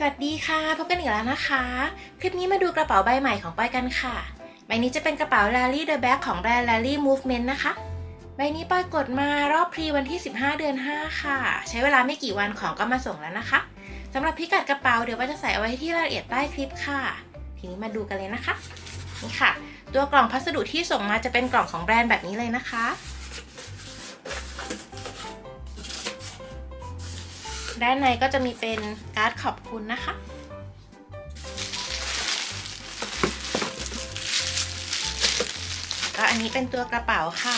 สวัสดีค่ะ พบกันอีกแล้วนะคะ คลิปนี้มาดูกระเป๋าใบใหม่ของป้ายกันค่ะ ใบนี้จะเป็นกระเป๋า Rally the Bag ของแบรนด์ Rally Movement นะคะ ใบนี้ป้ายกดมารอบพรีวันที่ 15 เดือน 5 ค่ะ ใช้เวลาไม่กี่วันของก็มาส่งแล้วนะคะสำหรับพิกัดกระเป๋าเดี๋ยวป้าจะใส่เอาไว้ที่รายละเอียดใต้คลิปค่ะ ทีนี้มาดูกันเลยนะคะ นี่ค่ะ ตัวกล่องพัสดุที่ส่งมาจะเป็นกล่องของแบรนด์แบบนี้เลยนะคะ ด้านในก็จะมีเป็นการ์ดขอบคุณนะคะ ก็อันนี้เป็นตัวกระเป๋าค่ะ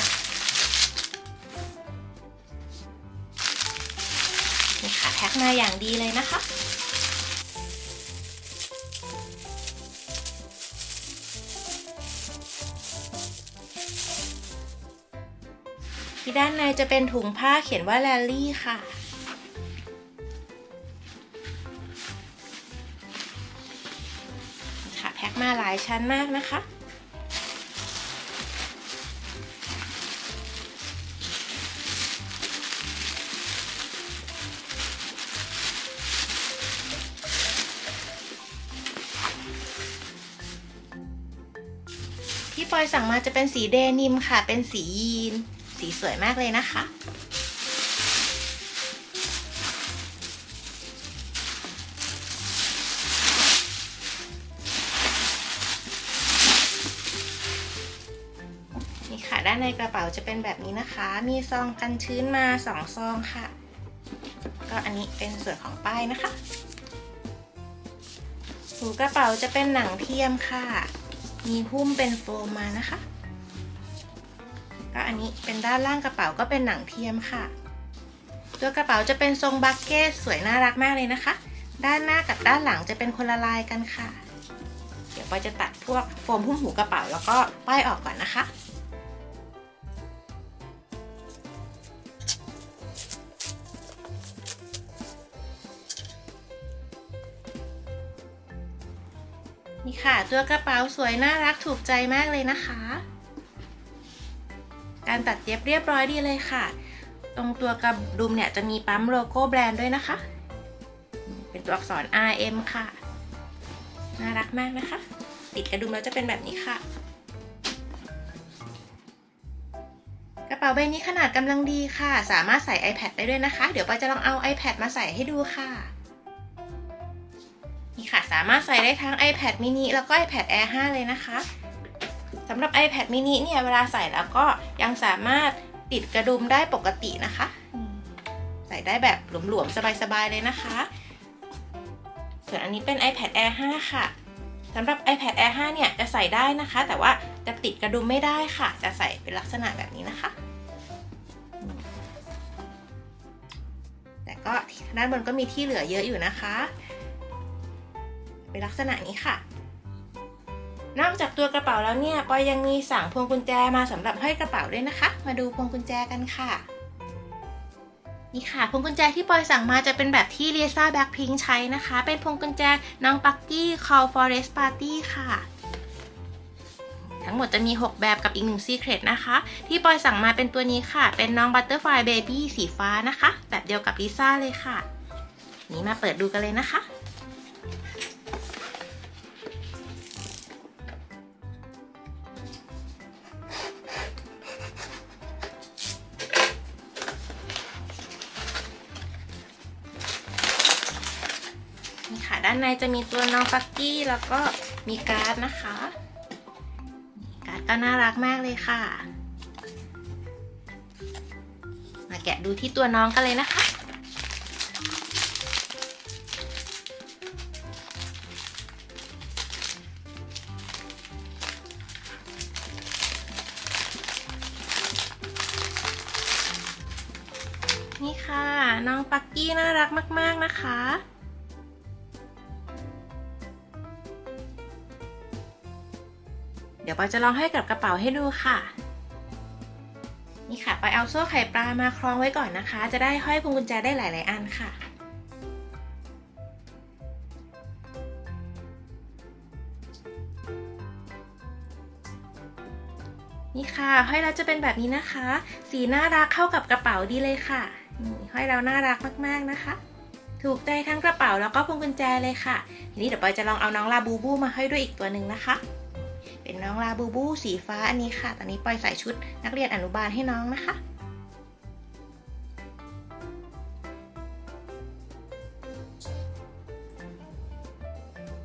นี่ค่ะแพ็คมาอย่างดีเลยนะคะที่ด้านในจะเป็นถุงผ้าเขียนว่าแลลี่ค่ะ พ็คมาหลายชั้นมากนะคะ ที่ปอยสั่งมาจะเป็นสีเดนิมค่ะ เป็นสียีน สีสวยมากเลยนะคะ ด้านในกระเป๋าจะเป็นแบบนี้นะคะ มีซองกันชื้นมาสองซองค่ะ ก็อันนี้เป็นส่วนของป้ายนะคะหูกระเป๋าจะเป็นหนังเทียมค่ะ มีหุ้มเป็นโฟมมานะคะ ก็อันนี้เป็นด้านล่างกระเป๋าก็เป็นหนังเทียมค่ะ ตัวกระเป๋าจะเป็นทรงบักเก็ตสวยน่ารักมากเลยนะคะ ด้านหน้ากับด้านหลังจะเป็นคนละลายกันค่ะ เดี๋ยวปอยจะตัดพวกโฟมหุ้มหูกระเป๋าแล้วก็ป้ายออกก่อนนะคะ นี่ค่ะ ตัวกระเป๋าสวยน่ารักถูกใจมากเลยนะคะ การตัดเย็บเรียบร้อยดีเลยค่ะ ตรงตัวกระดุมเนี่ยจะมีปั๊มโลโก้แบรนด์ด้วยนะคะ เป็นตัวอักษร RM ค่ะ น่ารักมากนะคะ ติดกระดุมแล้วจะเป็นแบบนี้ค่ะ กระเป๋าใบนี้ขนาดกำลังดีค่ะ สามารถใส่ iPad ได้ด้วยนะคะ เดี๋ยวปอยจะลองเอา iPad มาใส่ให้ดูค่ะ ค่ะ สามารถใส่ได้ทั้ง iPad mini แล้วก็ iPad Air 5 เลยนะคะสำหรับ iPad mini เนี่ยเวลาใส่แล้วก็ยังสามารถติดกระดุมได้ปกตินะคะ ใส่ได้แบบหลวมๆ สบายๆ เลยนะคะ ส่วนอันนี้เป็น iPad Air 5 ค่ะสำหรับ iPad Air 5 เนี่ยจะใส่ได้นะคะ แต่ว่าจะติดกระดุมไม่ได้ค่ะ จะใส่เป็นลักษณะแบบนี้นะคะ แต่ก็ด้านบนก็มีที่เหลือเยอะอยู่นะคะ เป็นลักษณะนี้ค่ะ นอกจากตัวกระเป๋าแล้วเนี่ยปอยยังมีสั่งพวงกุญแจมาสำหรับห้อยกระเป๋าด้วยนะคะ มาดูพวงกุญแจกันค่ะนี่ค่ะพวงกุญแจที่ปอยสั่งมาจะเป็นแบบที่เลซ่าแบ็คพิงใช้นะคะ เป็นพวงกุญแจน้องปักกี้ Call Forest Party ค่ะ ทั้งหมดจะมี 6 แบบกับอีก1 Secret นะคะ ที่ปอยสั่งมาเป็นตัวนี้ค่ะ เป็นน้อง Butterfly Baby สีฟ้านะคะ แบบเดียวกับลิซ่าเลยค่ะ นี่มาเปิดดูกันเลยนะคะ ค่ะ ด้านในจะมีตัวน้องฟักกี้แล้วก็มีการ์ดนะคะ การ์ดก็น่ารักมากเลยค่ะ มาแกะดูที่ตัวน้องกันเลยนะคะนี่ค่ะ น้องปักกี้น่ารักมาก ๆ นะคะ ดี๋ยวปอยจะลองให้กับกระเป๋าให้ดูค่ะ นี่ค่ะปอยเอาโซ่ไข่ปลามาคล้องไว้ก่อนนะคะ จะได้ห้อยพวงกุญแจได้หลาย ๆ อันค่ะนี่ค่ะห้อยแล้วจะเป็นแบบนี้นะคะ สีน่ารักเข้ากับกระเป๋าดีเลยค่ะนี่ห้อยแล้วน่ารักมากๆนะคะ ถูกใจทั้งกระเป๋าแล้วก็พวงกุญแจเลยค่ะ ทีนี้เดี๋ยวปอยจะลองเอาน้องลาบูบูมาให้ด้วยอีกตัวหนึ่งนะคะ เป็นน้องลาบูบูสีฟ้าอันนี้ค่ะ ตอนนี้ปอยใส่ชุดนักเรียนอนุบาลให้น้องนะคะ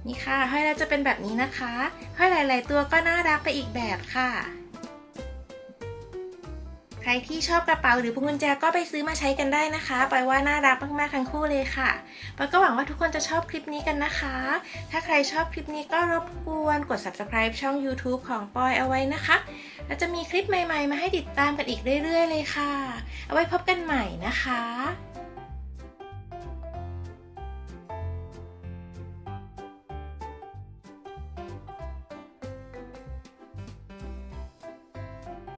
นี่ค่ะห้อยแล้วจะเป็นแบบนี้นะคะห้อยหลาย ๆ ตัวก็น่ารักไปอีกแบบค่ะ ใครที่ชอบกระเป๋าหรือพวงกุญแจก็ไปซื้อมาใช้กันได้นะคะปอยว่าน่ารักมากๆทั้งคู่เลยค่ะปอยก็หวังว่าทุกคนจะชอบคลิปนี้กันนะคะ ถ้าใครชอบคลิปนี้ก็รบกวนกด subscribe ช่อง YouTube ของปอยเอาไว้นะคะ แล้วจะมีคลิปใหม่ๆ มาให้ติดตามกันอีกเรื่อย ๆ เลยค่ะ เอาไว้พบกันใหม่นะคะ